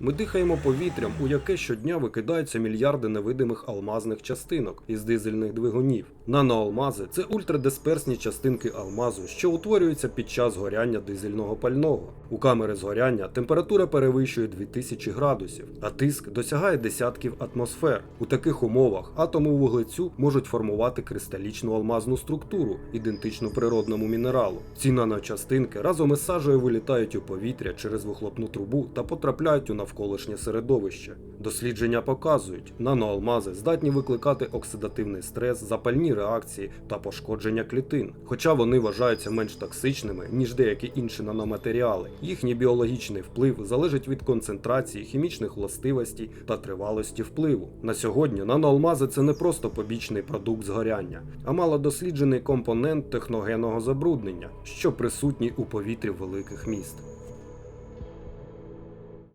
Ми дихаємо повітрям, у яке щодня викидаються мільярди невидимих алмазних частинок із дизельних двигунів. Наноалмази це ультрадисперсні частинки алмазу, що утворюються під час згоряння дизельного пального. У камери згоряння температура перевищує 2000 градусів, а тиск досягає десятків атмосфер. У таких умовах атоми вуглецю можуть формувати кристалічну алмазну структуру, ідентичну природному мінералу. Ці наночастинки разом із сажею вилітають у повітря через вихлопну трубу та потрапляють у навколишнє середовище. Дослідження показують, наноалмази здатні викликати оксидативний стрес, запальні реакції та пошкодження клітин, хоча вони вважаються менш токсичними, ніж деякі інші наноматеріали. Їхній біологічний вплив залежить від концентрації, хімічних властивостей та тривалості впливу. На сьогодні наноалмази це не просто побічний продукт згоряння, а малодосліджений компонент техногенного забруднення, що присутній у повітрі великих міст.